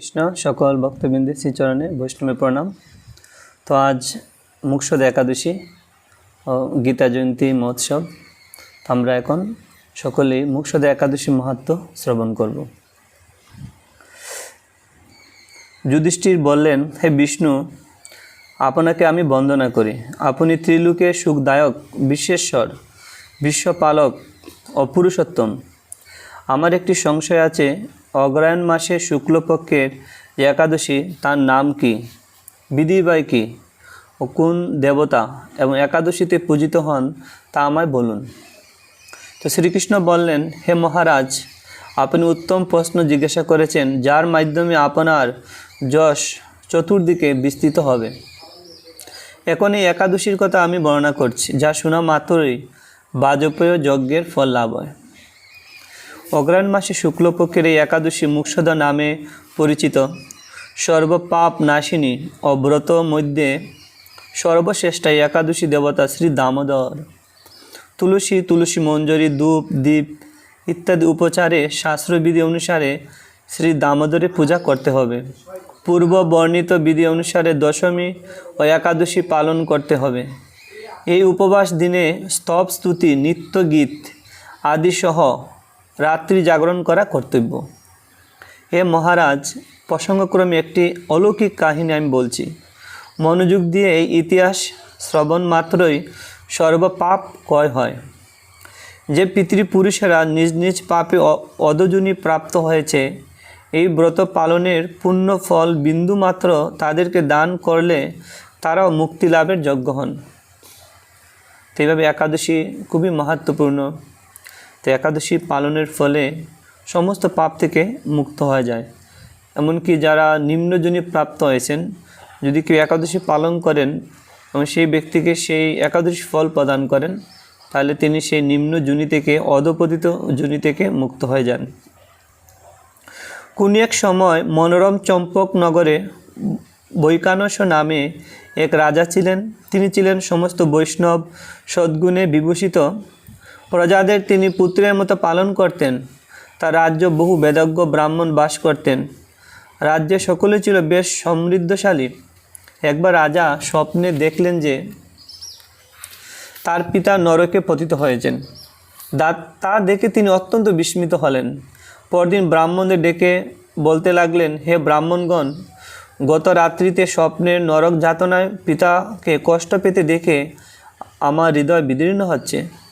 কৃষ্ণ, সকল ভক্তবৃন্দের শ্রীচরণে বৈষ্ণবের প্রণাম। তো আজ মুক্ষদ একাদশী ও গীতা জয়ন্তী মহোৎসব। আমরা এখন সকলেই মুক্ষদ একাদশী মাহাত্ম শ্রবণ করব। যুধিষ্ঠির বললেন, হে বিষ্ণু, আপনাকে আমি বন্দনা করি। আপনি ত্রিলোকে সুখদায়ক, বিশ্বেশ্বর, বিশ্বপালক ও পুরুষোত্তম। আমার একটি সংশয় আছে অগ্রায়ণ মাসে শুক্লপক্ষের একাদশী তার নাম কি? বিধি বাই কি? ও কোন দেবতা এবং একাদশীতে পূজিত হন তা আমায় বলুন। তো শ্রীকৃষ্ণ বললেন, হে মহারাজ, আপনি উত্তম প্রশ্ন জিজ্ঞাসা করেছেন, যার মাধ্যমে আপনার যশ চতুর্দিকে বিস্তৃত হবে। এখন এই একাদশীর কথা আমি বর্ণনা করছি, যা শোনা মাত্রই বাজপেয় যজ্ঞের ফল লাভ হয়। অগ্রায়ণ মাসে শুক্লপক্ষের এই একাদশী মুক্ষদা নামে পরিচিত। সর্বপাপ নাশিনী অব্রত মধ্যে সর্বশ্রেষ্ঠ একাদশী দেবতা শ্রী দামোদর। তুলসী তুলসী মঞ্জরি, ধূপ দ্বীপ ইত্যাদি উপচারে, শাস্ত্রবিধি অনুসারে শ্রী দামোদরের পূজা করতে হবে। পূর্ব বর্ণিত বিধি অনুসারে দশমী ও একাদশী পালন করতে হবে। এই উপবাস দিনে স্তব, স্তুতি, নিত্য গীত আদিসহ রাত্রি জাগরণ করা কর্তব্য। হে মহারাজ, প্রসঙ্গক্রমে একটি অলৌকিক কাহিনী আমি বলছি। মনোযোগ দিয়ে এই ইতিহাস শ্রবণ মাত্রই সর্বপাপ ক্ষয় হয়। যে পিতৃপুরুষেরা নিজ নিজ পাপে অ- অধজনী প্রাপ্ত হয়েছে, এই ব্রত পালনের পুণ্য ফল বিন্দুমাত্র তাদেরকে দান করলে তারাও মুক্তি লাভের যোগ্য হন। তো এইভাবে একাদশী খুবই মাহাত্মপূর্ণ। তো একাদশী পালনের ফলে সমস্ত পাপ থেকে মুক্ত হয়ে যায়। এমনকি যারা নিম্নজনী প্রাপ্ত হয়েছেন, যদি কেউ একাদশী পালন করেন এবং সেই ব্যক্তিকে সেই একাদশী ফল প্রদান করেন, তাহলে তিনি সেই নিম্ন জুনি থেকে, অধপতিত জুনি থেকে মুক্ত হয়ে যান। কোন এক সময় মনোরম চম্পক নগরে বৈকানস নামে এক রাজা ছিলেন। তিনি ছিলেন সমস্ত বৈষ্ণব সদ্গুণে বিভূষিত। প্রজাদের তিনি পুত্রের মতো পালন করতেন। তার রাজ্য বহু বেদজ্ঞ ব্রাহ্মণ বাস করতেন। রাজ্যে সকলে ছিল বেশ সমৃদ্ধশালী। একবার রাজা স্বপ্নে দেখলেন যে তার পিতা নরকে পতিত হয়েছেন। তা দেখে তিনি অত্যন্ত বিস্মিত হলেন। পরদিন ব্রাহ্মণদের ডেকে বলতে লাগলেন, হে ব্রাহ্মণগণ, গত রাত্রিতে স্বপ্নের নরক যাতনায় পিতাকে কষ্ট পেতে দেখে আমার হৃদয় বিদীর্ণ হচ্ছে।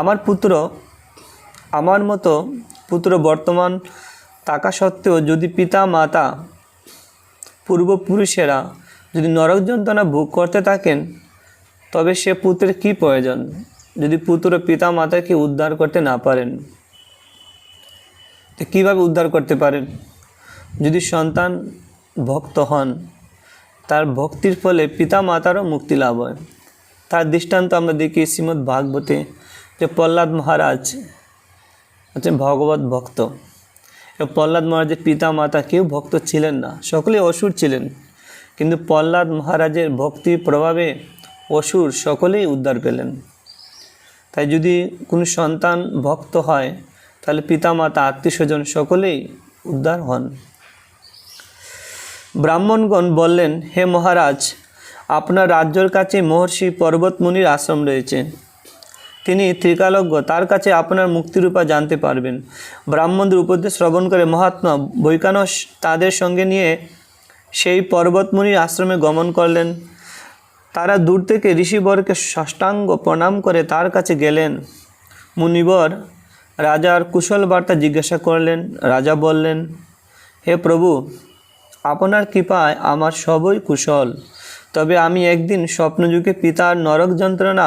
আমার পুত্র, আমার মতো পুত্র বর্তমান থাকা সত্ত্বেও যদি পিতা মাতা পূর্বপুরুষেরা যদি নরক যন্ত্রণা ভোগ করতে থাকেন, তবে সে পুত্রের কি প্রয়োজন? যদি পুত্র পিতা মাতাকে উদ্ধার করতে না পারেন, তো কীভাবে উদ্ধার করতে পারেন? যদি সন্তান ভক্ত হন, তার ভক্তির ফলে পিতা মাতারও মুক্তি লাভ হয়। তার দৃষ্টান্ত আমরা দেখি শ্রীমদ্ ভাগবতে যে প্রহ্লাদ মহারাজ হচ্ছেন ভগবত ভক্ত। এবং প্রহ্লাদ মহারাজের পিতা মাতা কেউ ভক্ত ছিলেন না সকলে অসুর ছিলেন। কিন্তু প্রহ্লাদ মহারাজের ভক্তির প্রভাবে অসুর সকলেই উদ্ধার পেলেন। তাই যদি কোনো সন্তান ভক্ত হয়, তাহলে পিতা মাতা আত্মীয় স্বজন সকলেই উদ্ধার হন। ব্রাহ্মণগণ বললেন, হে মহারাজ, আপনার রাজ্যর কাছে মহর্ষি পর্বতমুনির আশ্রম রয়েছে। তিনি ত্রিকালজ্ঞ, তার কাছে আপনার মুক্তিরূপা জানতে পারবেন। ব্রাহ্মণদের উপদেশ শ্রবণ করে মহাত্মা বৈকানস তাদের সঙ্গে নিয়ে সেই পর্বতমুনির আশ্রমে গমন করলেন। তারা দূর থেকে ঋষিবরকে ষষ্ঠাঙ্গ প্রণাম করে তার কাছে গেলেন। মুনিবর রাজার কুশল বার্তা জিজ্ঞাসা করলেন, রাজা বললেন, হে প্রভু, আপনার কৃপায় আমার সবই কুশল। তবে আমি একদিন স্বপ্নযুগে পিতার নরক যন্ত্রণা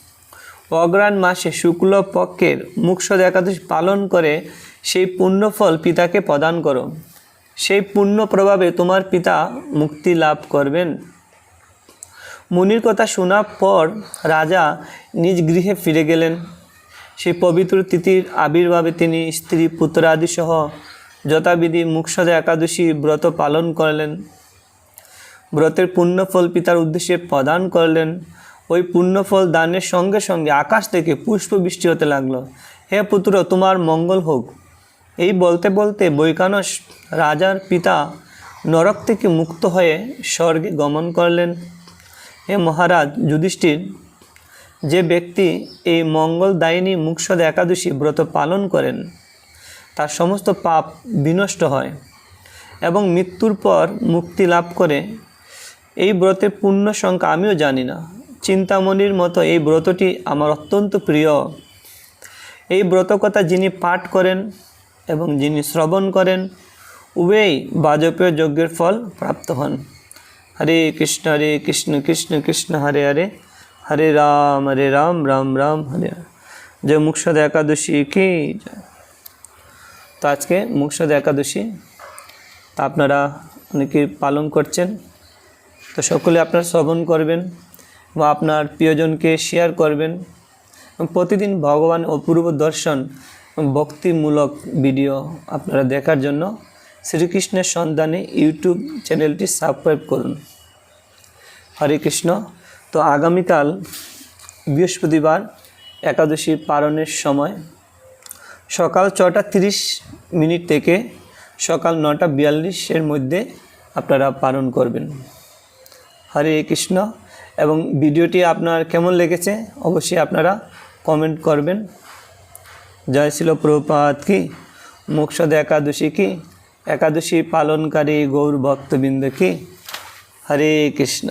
অগ্রাণ মাসে শুক্ল পক্ষের মুখসদ একাদশী পালন করে সেই পুণ্যফল পিতাকে প্রদান করো। সেই পুণ্য প্রভাবে তোমার পিতা মুক্তি লাভ করবেন। মুনির কথা শোনার পর রাজা নিজ গৃহে ফিরে গেলেন। সেই পবিত্র তিথির আবির্ভাবে তিনি স্ত্রী পুত্রাদি সহ যথাবিধি মুখসদা একাদশী ব্রত পালন করলেন। ব্রতের পুণ্যফল পিতার উদ্দেশ্যে প্রদান করলেন। ওই পুণ্যফল দানের সঙ্গে সঙ্গে আকাশ থেকে পুষ্প বৃষ্টি হতে লাগল। হে পুত্র, তোমার মঙ্গল হোক। এই বলতে বলতে বৈকানস রাজার পিতা নরক থেকে মুক্ত হয়ে স্বর্গে গমন করলেন। হে মহারাজ, যুধিষ্ঠির, যে ব্যক্তি এই মঙ্গলদায়িনী মুক্ষদ একাদশী ব্রত পালন করেন, তার সমস্ত পাপ বিনষ্ট হয় এবং মৃত্যুর পর মুক্তি লাভ করে, এই ব্রতের পূর্ণ সংখ্যা আমিও জানি না। চিন্তামণির মতো এই ব্রতটি আমার অত্যন্ত প্রিয়। এই ব্রতকথা যিনি পাঠ করেন এবং যিনি শ্রবণ করেন, উভয়ই বাজপেয় যজ্ঞের ফল প্রাপ্ত হন। হরে কৃষ্ণ হরে কৃষ্ণ কৃষ্ণ কৃষ্ণ, হরে হরে। হরে রাম হরে রাম রাম রাম, হরে যে মুক্ষদ একাদশী কি তো আজকে মুক্ষদ একাদশী, তা আপনারা অনেকে পালন করছেন। তো সকলে আপনারা শ্রবণ করবেন। বা আপনার প্রিয়জনকে শেয়ার করবেন। প্রতিদিন ভগবান অপূর্ব দর্শন ভক্তিমূলক ভিডিও আপনারা দেখার জন্য শ্রীকৃষ্ণের সন্ধানে ইউটিউব চ্যানেলটি সাবস্ক্রাইব করুন। হরে কৃষ্ণ। তো আগামীকাল বৃহস্পতিবার একাদশী পালনের সময় সকাল ছটা তিরিশ মিনিট থেকে সকাল নটা বিয়াল্লিশের মধ্যে আপনারা পালন করবেন। হরে কৃষ্ণ। এবং ভিডিওটি আপনার কেমন লেগেছে অবশ্যই আপনারা কমেন্ট করবেন। জয় শিল প্রপাত কি? মোক্ষদ একাদশী কি? একাদশী পালনকারী গৌর ভক্তবৃন্দ কি? হরে কৃষ্ণ।